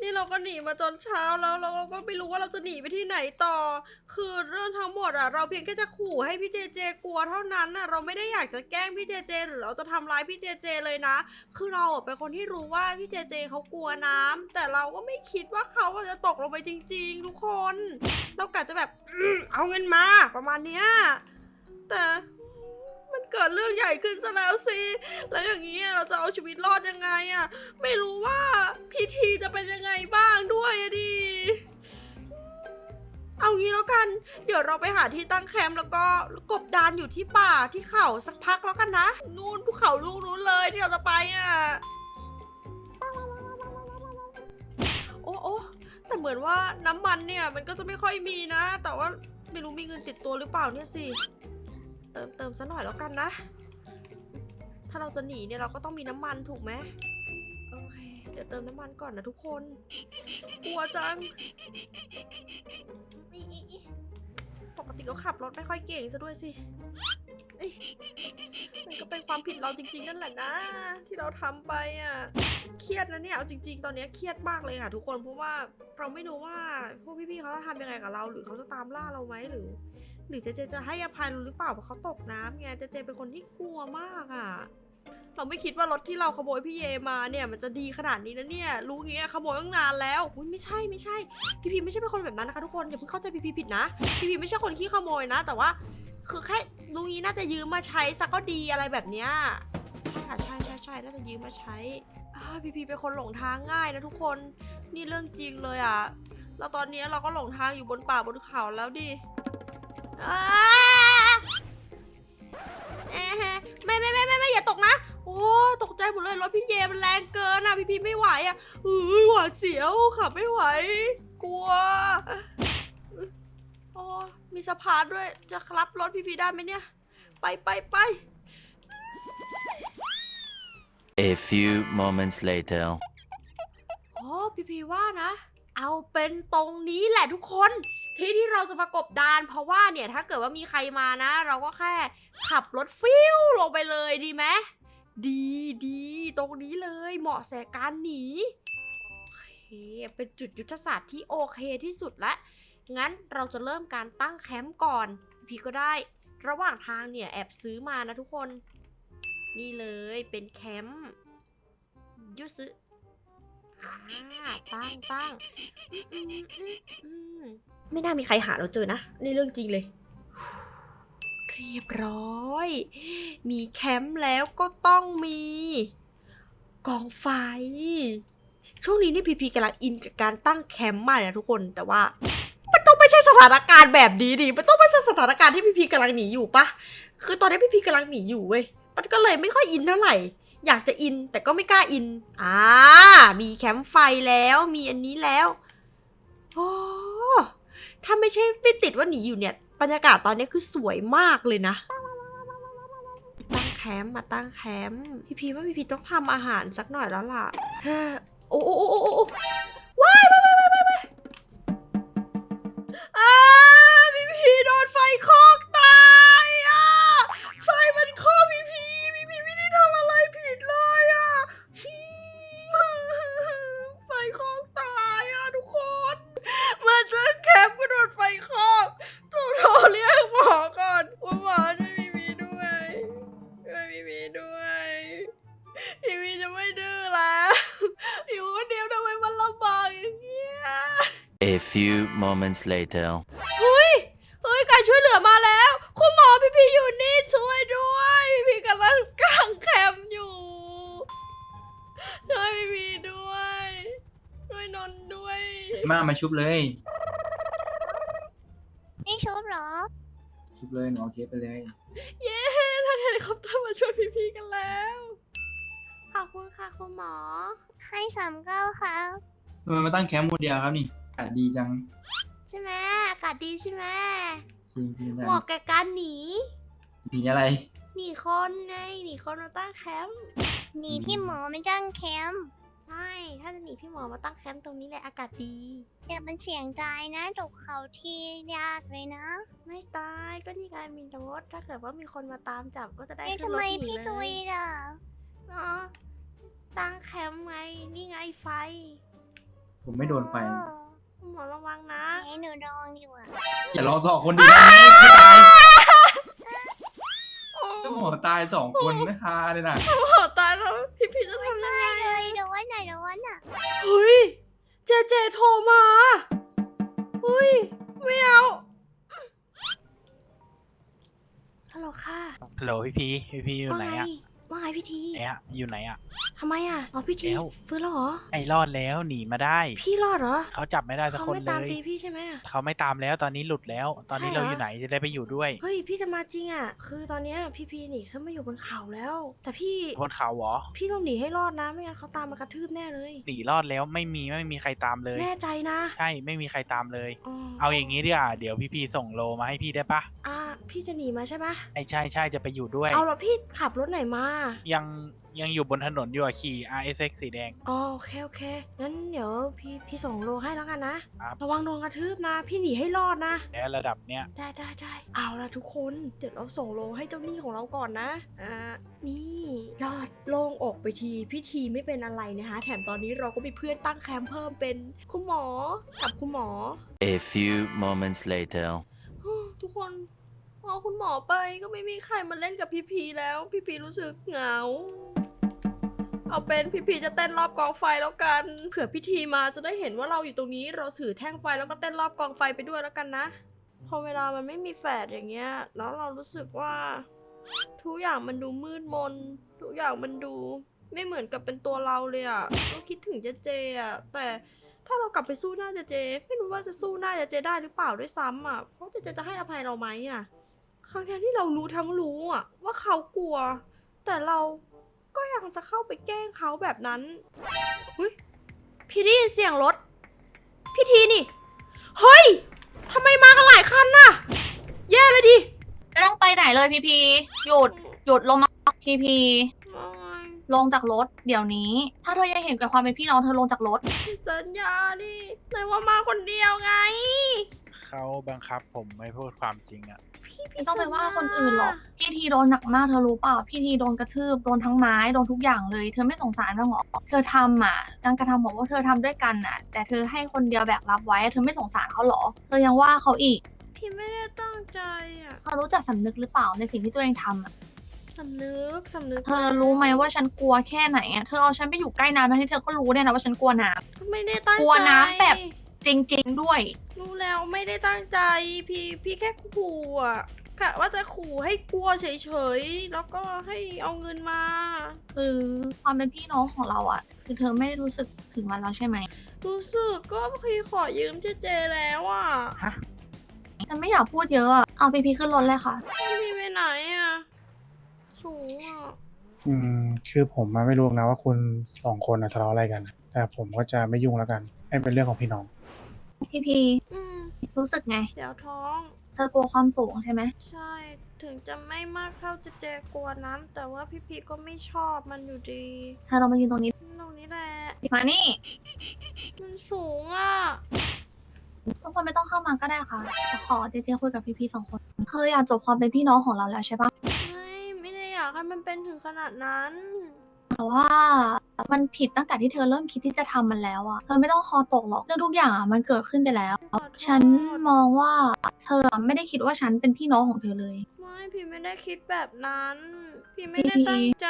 นี่เราก็หนีมาจนเช้าแล้วเราก็ไม่รู้ว่าเราจะหนีไปที่ไหนต่อ คือเรื่องทั้งหมดอะ เราเพียงแค่จะขู่ให้พี่เจเจกลัวเท่านั้นอะเราไม่ได้อยากจะแกล้งพี่เจเจ หรือเราจะทำร้ายพี่เจเจเลยนะ คือเราเป็นคนที่รู้ว่าพี่เจเจเขากลัวน้ำแต่เราก็ไม่คิดว่าเขาจะตกลงไปจริง ๆ ทุกคน เรากะจะแบบเอาเงินมาประมาณเนี้ยแต่ เกิดเรื่องใหญ่ขึ้นซะแล้วสิ แล้วอย่างนี้เราจะเอาชีวิตรอดยังไงอะไม่รู้ว่าพิธีจะเป็นยังไงบ้างด้วยอะดิ เอางี้แล้วกัน เดี๋ยวเราไปหาที่ตั้งแคมป์แล้วก็กบดานอยู่ที่ป่าที่เขาสักพักแล้วกันนะ นู่นภูเขาลูกนู้นเลยที่เราจะไปอะโอ้โอ้แต่เหมือนว่าน้ำมันเนี่ยมันก็จะไม่ค่อยมีนะ แต่ว่าไม่รู้มีเงินติดตัวหรือเปล่าเนี่ยสิ เติมเติมซะหน่อยแล้วกันนะ ถ้าเราจะหนีเนี่ยเราก็ต้องมีน้ำมันถูกไหมโอเค เดี๋ยวเติมน้ำมันก่อนนะทุกคน กลัวจัง ปกติก็ขับรถไม่ค่อยเก่งซะด้วยสิ มันก็เป็นความผิดเราจริง ๆ นั่นแหละนะ ที่เราทำไปอะ เครียดนะเนี่ยเอาจริง ๆ ตอนนี้เครียดมากเลยค่ะ ทุกคนเพราะว่าเราไม่รู้ว่าพวกพี่ๆเขาจะทำยังไงกับเรา หรือเขาจะตามล่าเราไหมหรือ หรือเจเจจะให้อภัยราหรือเปล่าเพราะเขาตกน้ำไงเจเจเป็นคนที่กลัวมากอะ เราไม่คิดว่ารถที่เราขโมยพี่เยมาเนี่ยมันจะดีขนาดนี้นะเนี่ย รู้งี้ขโมยตั้งนานแล้วอุ๊ยไม่ใช่ไม่ใช่ พี่พีไม่ใช่เป็นคนแบบนั้นนะคะทุกคนอย่าเพิ่งเข้าใจพี่พีผิดนะ พี่พีไม่ใช่คนขี้ขโมยนะ แต่ว่า คือแค่รู้งี้น่าจะยืมมาใช้สักก็ดีอะไรแบบเนี้ยใช่ค่ะใช่ใช่ใช่น่าจะยืมมาใช้พี่พีเป็นคนหลงทางง่ายนะทุกคนนี่เรื่องจริงเลยอะแล้วตอนนี้เราก็หลงทางอยู่บนป่าบนเขาแล้วดิ อ่าเอ๊ะไม่ไม่ไม่ไม่ไม่อย่าตกนะ โอ้ตกใจหมดเลยรถพี่เยมันแรงเกินอะพี่พีไม่ไหวอะเอ้ยหวาดเสียวขับไม่ไหว กลัวโอ้มีสะพานด้วยจะครับรถพี่พีได้ไหมเนี่ย ไปไปไป A few moments later. โอ้พี่พีว่านะ เอาเป็นตรงนี้แหละทุกคน ที่ที่เราจะประกบดาน เพราะว่าเนี่ยถ้าเกิดว่ามีใครมานะ เราก็แค่ขับรถฟิวลงไปเลยดีไหมดีดีตรงนี้เลยเหมาะแสการหนีโอเคเป็นจุดยุทธศาสตร์ที่โอเคที่สุดละงั้นเราจะเริ่มการตั้งแคมป์ก่อน พี่ก็ได้ ระหว่างทางเนี่ยแอบซื้อมานะทุกคน นี่เลยเป็นแคมป์ยุซื้อตั้งตั้งอืมอืมอืม ไม่น่ามีใครหาเราเจอนะนี่เรื่องจริงเลย เรียบร้อย มีแคมป์แล้วก็ต้องมี กองไฟ ช่วงนี้นี่พีพีกำลังอินกับการตั้งแคมป์มากเลยนะทุกคนแต่ว่ามันต้องไม่ใช่สถานการณ์แบบนี้ดิมันต้องไม่ใช่สถานการณ์ที่พีพีกำลังหนีอยู่ปะคือตอนนี้พีพีกำลังหนีอยู่เว้ยมันก็เลยไม่ค่อยอินเท่าไหร่อยากจะอินแต่ก็ไม่กล้าอิน อ่า มีแคมป์ไฟแล้ว มีอันนี้แล้ว โอ้ ถ้าไม่ใช่ไม่ติดว่าหนีอยู่เนี่ยบรรยากาศตอนนี้คือสวยมากเลยนะตั้งแคมป์มาตั้งแคมป์พี่พีว่าพี่พีต้องทำอาหารสักหน่อยแล้วล่ะเอโอ้โอ้โอ้โอ้โอ้ว้ายว้ายว้ายว้ายว้ายว้ายอ้าพี่พีโดนไฟคอก few moments later. เฮ้ยเฮ้ยการช่วยเหลือมาแล้ว คุณหมอพี่พีอยู่นี่ช่วยด้วย พี่พีกำลังกางแคมป์อยู่ช่วยพี่พีด้วยช่วยนนท์ด้วย มามาชุบเลยไม่ชุบเหรอ ชุบเลยหนูเอาเคสไปเลย เย้ทางเฮลิคอปเตอร์มาช่วยพี่พีกันแล้วขอบคุณค่ะคุณหมอ ให้สามเก้าครับทำไมมาตั้งแคมป์คนเดียวครับนี่ อากาศดีจังใช่ไหมอากาศดีใช่ไหมจริงจริงจังเหมาะแก่การหนีหนีอะไรหนีคนไงหนีคนมาตั้งแคมป์หนีพี่หมอไม่จ้างแคมป์ใช่ถ้าจะหนีพี่หมอมาตั้งแคมป์ตรงนี้แหละอากาศดีอย่าเป็นเสียงตายนะตกเขาที่ยากเลยนะ ไม่ตายก็นี่การมีรถถ้าเกิดว่ามีคนมาตามจับก็จะได้เอ๊ะขึ้นทำรไมถหนีพี่เลตุยยล่ะอ๋อตั้งแคมป์ไงนี่ไงไฟ ผมไม่โดนไฟคุณ หมอระวังนะไอ้หนูดองอยู่อะอย่าลองสองคนดีนะไม่ตายต้องหัวตายสองคนนะฮาเลยนะหมอตายแล้วพี่พีจะทำยังไงเลยโดนไหนโดนอะเฮ้ย เจเจโทรมาเฮ้ย ไม่เอาฮัลโหลค่ะฮัลโหลพี่พีพี่พีอยู่ว่าไหนไงอะว่าไงพี่ทีไอ้อะอยู่ไหนอะ ทำไมอะอ๋อพี่ทีแล้ว ฟื้นแล้วเหรอ ไอ้รอดแล้วหนีมาได้ พี่รอดเหรอเขาจับไม่ได้สักเขาคนไม่เลตามย ตีพี่ใช่ไหมอะ เขาไม่ตามแล้วตอนนี้หลุดแล้ว ตอนนี้ใช่เหรอ เราอยู่ไหนจะได้ไปอยู่ด้วยเฮ้ยพี่จะมาจริงอะ คือตอนเนี้ยพี่พีหนีขึ้นมาอยู่บนเขาแล้ว แต่พี่บนเขาเหรอพี่ต้องหนีให้รอดนะไม่งั้นเขาตามมากระทืบแน่เลย หนีรอดแล้วไม่มีไม่มีใครตามเลย แน่ใจนะใช่ไม่มีใครตามเลยอ๋อเอาอย่างนี้ดีกว่าเดี๋ยวพี่พีส่งโลมาให้พี่ได้ปะอ่า พี่จะหนีมาใช่ปะไอ้ใช่ใช่จะไปอยู่ด้วย เอาแล้วพี่ขับรถไหนมา ยังยังอยู่บนถนนอยู่อะขี่ RSX สีแดง อ๋อโอเคโอเคงั้นเดี๋ยวพี่พี่ส่งโลให้แล้วกันนะครับ ระวังโดนกระทืบนะ พี่หนีให้รอดนะ แล้วระดับเนี้ยได้ได้ได้เอาละทุกคน เดี๋ยวเราส่งโลให้เจ้าหนี้ของเราก่อนนะอ่านี่ยอดโล่งอกไปทีพี่ทีไม่เป็นอะไรนะคะ แถมตอนนี้เราก็มีเพื่อนตั้งแคมป์เพิ่มเป็นคุณหมอกับคุณหมอ A few moments later. ทุกคน เอคุณหมอไปก็ไม่มีใครมาเล่นกับพี่พีแล้ว พี่พีรู้สึกเหงา เอาเป็นพี่พีจะเต้นรอบกองไฟแล้วกัน เผื่อพิธีมาจะได้เห็นว่าเราอยู่ตรงนี้เราถือแท่งไฟแล้วก็เต้นรอบกองไฟไปด้วยแล้วกันนะ พอเวลามันไม่มีแฝดอย่างเงี้ย แล้วเรารู้สึกว่า ทุกอย่างมันดูมืดมน ทุกอย่างมันดู ไม่เหมือนกับเป็นตัวเราเลยอะเราคิดถึงเจเจอะแต่ถ้าเรากลับไปสู้หน้าเจเจ ไม่รู้ว่าจะสู้หน้าเจเจได้หรือเปล่าด้วยซ้ำอะเพราะเจเจจะให้อภัยเราไหมอะ ครั้งแรกที่เรารู้ทั้งรู้อะว่าเขากลัว แต่เราก็ยังจะเข้าไปแกล้งเขาแบบนั้นหุ้ยพี่ได้ยินเสียงรถ พี่ทีนี่ เฮ้ยทำไมมากันหลายคันน่ะ แย่เลยดิไม่ต้องไปไหนเลยพีพีหยุดหยุดลงมาพีพีลงจากรถเดี๋ยวนี้ ถ้าเธอยังเห็นกับความเป็นพี่น้องเธอลงจากรถ สัญญาดิไหนว่ามาคนเดียวไง เขาบังคับผมไม่พูดความจริงอะ พี่ไม่ต้องไปว่าคนอื่นหรอก พี่ทีโดนหนักมากเธอรู้เปล่า พี่ทีโดนกระทืบ โดนทั้งไม้ โดนทุกอย่างเลย เธอไม่สงสารบ้างเหรอ เธอทำอะ การกระทำของพวกเธอทำด้วยกันอะ แต่เธอให้คนเดียวแบกรับไว้ เธอไม่สงสารเขาเหรอ เธอยังว่าเขาอีกพี่ไม่ได้ตั้งใจอะเธอรู้จักสำนึกหรือเปล่าในสิ่งที่ตัวเองทำอะ สำนึกสำนึกเธอรู้ไหมว่าฉันกลัวแค่ไหนอะ เธอเอาฉันไปอยู่ใกล้น้ำทั้งที่เธอก็รู้เนี่ยนะว่าฉันกลัวน้ไม่ได้ตั้งใจกลัวน้ำแบบำ จริง ๆ ด้วย รู้แล้วไม่ได้ตั้งใจพี่พี่แค่ขู่อะกะว่าจะขู่ให้กลัวเฉยๆ แล้วก็ให้เอาเงินมา คือความเป็นพี่น้องของเราอะคือเธอไม่รู้สึกถึงมันแล้วใช่ไหมรู้สึกก็พี่ขอยืมเจเจแล้วอะฉันไม่อยากพูดเยอะอะเอาพีพีขึ้นรถเลยค่ะ พี่ไปไหนอะสูงอะอืมคือผมมาไม่รู้นะว่าคุณสองคนน่ะทะเลาะอะไรกัน แต่ผมก็จะไม่ยุ่งแล้วกัน ให้เป็นเรื่องของพี่น้อง พีพีอืมรู้สึกไง เดี๋ยวท้อง เธอกลัวความสูงใช่ไหมใช่ ถึงจะไม่มากเท่าเจเจกลัวน้ำแต่ว่าพี่พีก็ไม่ชอบมันอยู่ดีเธอลองมายืนตรงนี้ตรงนี้แหละ มานี่มันสูงอะ ทุกคนไม่ต้องเข้ามาก็ได้ค่ะแต่ขอเจเจคุยกับพีพีสองคนเธออยากจบความเป็นพี่น้องของเราแล้วใช่ปะไม่ ไม่ได้อยากให้มันเป็นถึงขนาดนั้น แต่ว่า มันผิดตั้งแต่ที่เธอเริ่มคิดที่จะทำมันแล้วอะเธอไม่ต้องคอตกหรอกเรื่องทุกอย่างอะมันเกิดขึ้นไปแล้วขอโทษฉันมองว่าเธอไม่ได้คิดว่าฉันเป็นพี่น้องของเธอเลย ไม่พี่ไม่ได้คิดแบบนั้น พี่ไม่ได้พี่ตั้งใจ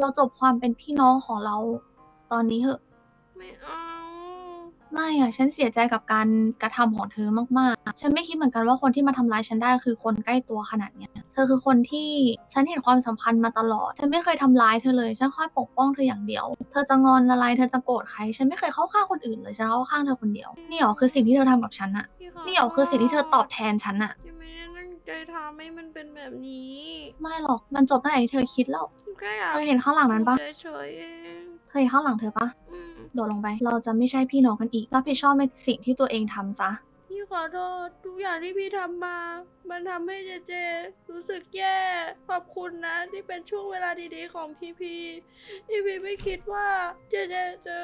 เราจบความเป็นพี่น้องของเรา ตอนนี้เหอะ ไม่เอา ไม่อะฉันเสียใจกับการกระทำของเธอมากๆ ฉันไม่คิดเหมือนกันว่าคนที่มาทำร้ายฉันได้คือคนใกล้ตัวขนาดเนี้ย เธอคือคนที่ฉันเห็นความสำคัญมาตลอด ฉันไม่เคยทำร้ายเธอเลย ฉันคอยปกป้องเธออย่างเดียว เธอจะงอนอะไรเธอจะโกรธใคร ฉันไม่เคยเข้าข้างคนอื่นเลย ฉันเข้าข้างเธอคนเดียว นี่หรอคือสิ่งที่เธอทำกับฉันอะพี่ขนี่หรอคือสิ่งที่เธอตอบแทนฉันอะพี่ไม่ได้ตั้งใจทำให้มันเป็นแบบนี้ไม่หรอก มันจบตั้งแต่ที่เธอคิดแล้วแค่อยากเธอเห็นข้างหลังนั้นปะ เฉยๆเอง เธอเห็นข้างหลังเธอปะอืมโดดลงไป เราจะไม่ใช่พี่น้องกันอีกรับผิดชอบในสิ่งที่ตัวเองทำซะ พี่ขอโทษทุกอย่างที่พี่ทำมา มันทำให้เจเจ รู้สึกแย่ ขอบคุณนะ ที่เป็นช่วงเวลาดีๆของพี่พีพี่พีไม่คิดว่าเจเจจะ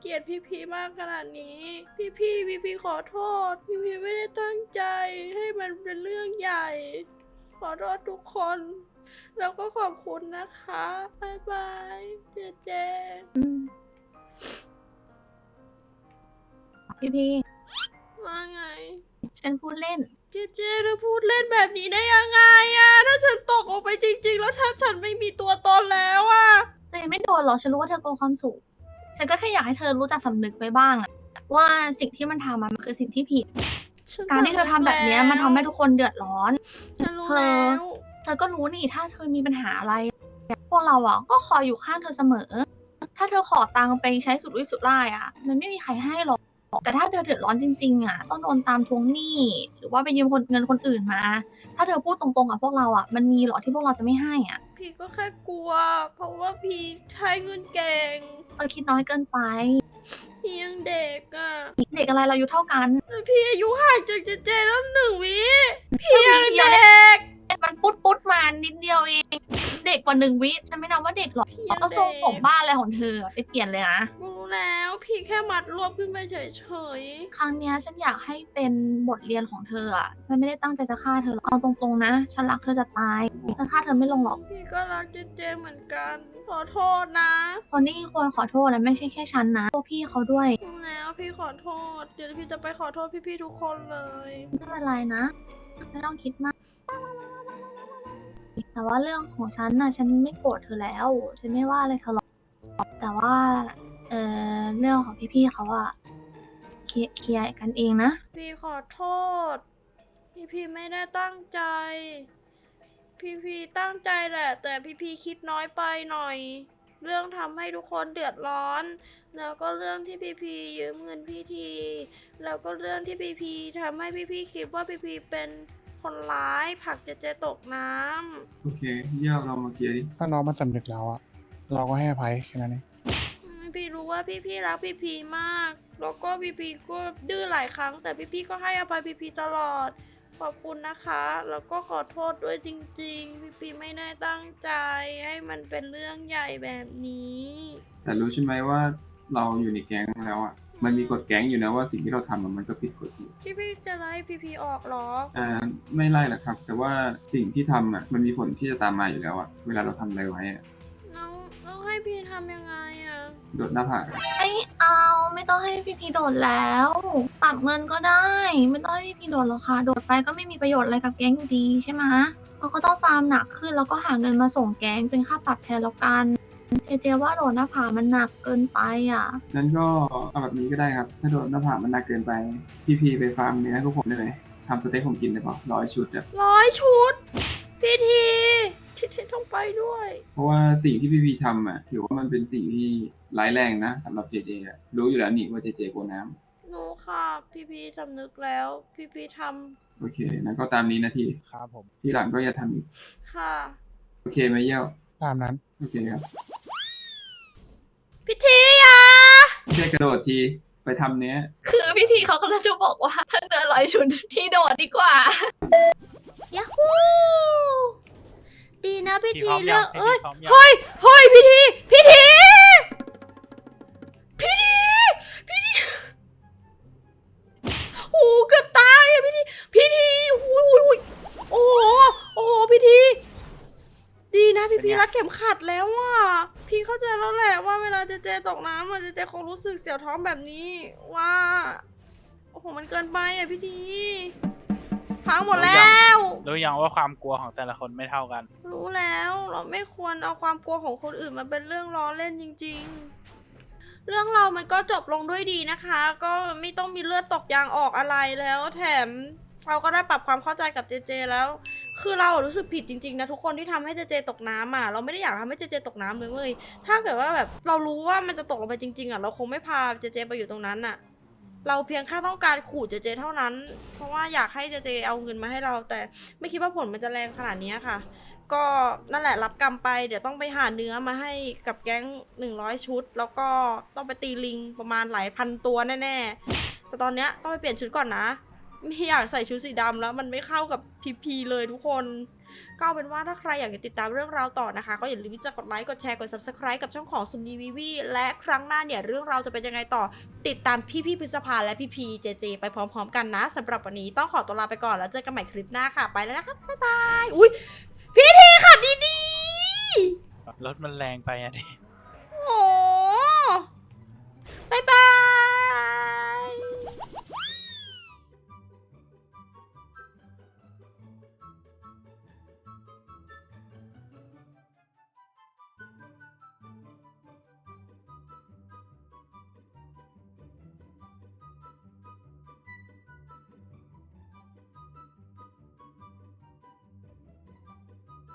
เกลียดพี่พีมากขนาดนี้ พี่พีพี่พีขอโทษ พี่พีไม่ได้ตั้งใจให้มันเป็นเรื่องใหญ่ ขอโทษทุกคน แล้วก็ขอบคุณนะคะบายบายเจเจอืมพี่พี่ว่าไง ฉันพูดเล่น เจเจเธอพูดเล่นแบบนี้ได้ยังไงอะถ้าฉันตกออกไปจริง ๆ แล้วถ้าฉันไม่มีตัวตนแล้วอะแต่ยังไม่โดนหรอกฉันรู้ว่าเธอกลัวความสูงฉันก็แค่อยากให้เธอรู้จักสำนึกไว้บ้างอะว่าสิ่งที่มันทำอะมันคือสิ่งที่ผิดฉันการที่เธอทำแบบเนี้ยมันทำให้ทุกคนเดือดร้อน ฉันรู้เธอแล้ว เธอก็รู้นี่ถ้าเธอมีปัญหาอะไร พวกเราอะก็คอยอยู่ข้างเธอเสมอ ถ้าเธอขอตังค์ไปใช้สุดรุ่ยสุดร่ายอะ มันไม่มีใครให้หรอก แต่ถ้าเธอเดือดร้อนจริงๆอะต้องโดนตามทวงหนี้ หรือว่าไปยืมคนเงินคนอื่นมา ถ้าเธอพูดตรงๆกับพวกเราอะมันมีเหรอที่พวกเราจะไม่ให้อะ พี่ก็แค่กลัว เพราะว่าพี่ใช้เงินเก่งเออคิดน้อยเกินไป พี่ยังเด็กอะเด็กอะไรเราอายุเท่ากันแต่พี่อายุห่างจากเจเจแล้วหนึ่งวิพี่พี่ยังเดียวเด็ก มันปุ๊ดปุ๊ดๆมานิดเดียวเองเด็กกว่าหนึ่งวิฉันไม่นับว่าเด็กหรอกพี่ยัเอางก็ทรงเด็กผมบ้าอะไรของเธออะไปเปลี่ยนเลยนะ รู้แล้วพี่แค่มัดรวบขึ้นไปเฉยครั้งเนี้ยฉันอยากให้เป็นบทเรียนของเธออะฉันไม่ได้ตั้งใจจะฆ่าเธอหรอกเอาตรงๆนะ ฉันรักเธอจะตายฉันฆ่าเธอไม่ลงหรอก ๆพี่ก็รักเจเจเหมือนกัน ขอโทษนะ คนที่ควรขอโทษนะไม่ใช่แค่ฉันนะพวกพี่เขาด้วยรู้แล้วพี่ขอโทษ เดี๋ยวพี่จะไปขอโทษพี่ๆทุกคนเลย ไม่เป็นไรนะ ไม่ต้องคิดมาก แต่ว่าเรื่องของฉันน่ะ ฉันไม่โกรธเธอแล้ว ฉันไม่ว่าอะไรเธอหรอกแต่ว่า เออเรื่องของพี่ๆเขาอะเคลียร์เคลียร์กันเองนะ พี่ขอโทษ พี่พี่ไม่ได้ตั้งใจ พี่พี่ตั้งใจแหละ แต่พี่พี่คิดน้อยไปหน่อย เรื่องทำให้ทุกคนเดือดร้อน แล้วก็เรื่องที่พี่พียืมเงินพี่ที แล้วก็เรื่องที่พี่พีทำให้พี่พี่คิดว่าพี่พีเป็น คนร้ายผลักเจเจตกน้ำโอเคเยี่ยเรามาเคลียร์ดิถ้าน้องมันสำนึกแล้วอะเราก็ให้อภัยแค่นั้นเองอืมพี่รู้ว่าพี่พี่รักพี่พีมาก แล้วก็พี่พีก็ดื้อหลายครั้ง แต่พี่พี่ก็ให้อภัยพี่พีตลอด ขอบคุณนะคะ แล้วก็ขอโทษด้วยจริง ๆ พี่พีไม่ได้ตั้งใจ ให้มันเป็นเรื่องใหญ่แบบนี้ แต่รู้ใช่ไหมว่าเราอยู่ในแก๊งแล้วอะ มันมีกฎแก๊งอยู่นะว่าสิ่งที่เราทำอะมันก็ผิดกฎอยู่ พี่พี่จะไล่พี่พีออกเหรอ อ่าไม่ไล่หรอกครับ แต่ว่าสิ่งที่ทำอะมันมีผลที่จะตามมาอยู่แล้วอะเวลาเราทำอะไรไว้อะน้องน้องให้พี่ทำยังไงอะโดดหน้าผากไม่เอาไม่ต้องให้พี่พีโดดแล้ว ปรับเงินก็ได้ ไม่ต้องให้พี่พีโดดหรอกค่ะ โดดไปก็ไม่มีประโยชน์อะไรกับแก๊งอยู่ดีใช่ไหมเราก็ต้องฟาร์มหนักขึ้นแล้วก็หาเงินมาส่งแก๊งเป็นค่าปรับแทนแล้วกัน เจเจว่าโดดหน้าผามันหนักเกินไปอะงั้นก็เอาแบบนี้ก็ได้ครับถ้าโดดหน้าผากมันหนักเกินไป พี่พีไปฟาร์มเนื้อให้พวกผมได้ไหมทำสเต็กผมกินได้ปะร้อยชุดอะร้อยชุด พี่ทีที่ที่ต้องไปด้วย เพราะว่าสิ่งที่พี่พีทำอะถือว่ามันเป็นสิ่งที่ร้ายแรงนะสำหรับเจเจอะรู้อยู่แล้วนี่ว่าเจเจกลัวน้ำหนูค่ะ พี่พีสำนึกแล้ว พี่พีทโอเคงั้นก็ตามนี้นะทีครับผม ที่หลังก็อย่าทำอีกำค่ะ โอเคไหมเยี่ยว ตามนั้น โอเคครับพี่ทีอะไม่ใช่กระโดดทีไปทำเนี้ย คือพี่ทีเขาก็เลยจะบอกว่า ถ้าเจอรอยชุดที่โดดดีกว่า ยาฮูดีนะพี่พี่ทีพร้อมเลืยัองกพี่เอ้ยพร้อมยังเฮ้ยเฮ้ยพี่ที ตกน้ำอะเจเจคงรู้สึกเสียวท้องแบบนี้ ว่า โอ้โห มันเกินไปอะพี่ทีพังหมดแล้ว รู้ยังว่าความกลัวของแต่ละคนไม่เท่ากัน รู้แล้วเราไม่ควรเอาความกลัวของคนอื่นมาเป็นเรื่องล้อเล่นจริง ๆ เรื่องเรามันก็จบลงด้วยดีนะคะ ก็ไม่ต้องมีเลือดตกยางออกอะไรแล้ว แถม เราก็ได้ปรับความเข้าใจกับเจเจแล้ว คือเราอะรู้สึกผิดจริงๆนะทุกคนที่ทำให้เจเจตกน้ำอะ เราไม่ได้อยากทำให้เจเจตกน้ำเลยเว้ย ถ้าเกิดว่าแบบเรารู้ว่ามันจะตกลงไปจริงๆอะเราคงไม่พาเจเจไปอยู่ตรงนั้นอะ เราเพียงแค่ต้องการขู่เจเจเท่านั้น เพราะว่าอยากให้เจเจเอาเงินมาให้เรา แต่ไม่คิดว่าผลมันจะแรงขนาดนี้ค่ะ ก็นั่นแหละรับกรรมไป เดี๋ยวต้องไปหาเนื้อมาให้กับแก๊งหนึ่งร้อยชุด แล้วก็ต้องไปตีลิงประมาณหลายพันตัวแน่ๆ แต่ตอนเนี้ยต้องไปเปลี่ยนชุดก่อนนะ ไม่อยากใส่ชุดสีดำแล้ว มันไม่เข้ากับพีพีเลยทุกคน ก็เอาเป็นว่าถ้าใครอยากจะติดตามเรื่องราวต่อนะคะ ก็อย่าลืมที่จะกดไลค์กดแชร์กด subscribe กับช่องของซุมนีวีวีและครั้งหน้าเนี่ยเรื่องราวจะเป็นยังไงต่อ ติดตามพี่พี่พฤษภาและพี่พีเจเจไปพร้อมๆ กันนะสำหรับวันนี้ต้องขอตัวลาไปก่อนแล้วเจอกันใหม่คลิปหน้าค่ะไปแล้วนะคะบ๊ายบายอุ้ยพี่ทีขับดีรถมันแรงไปอะดิ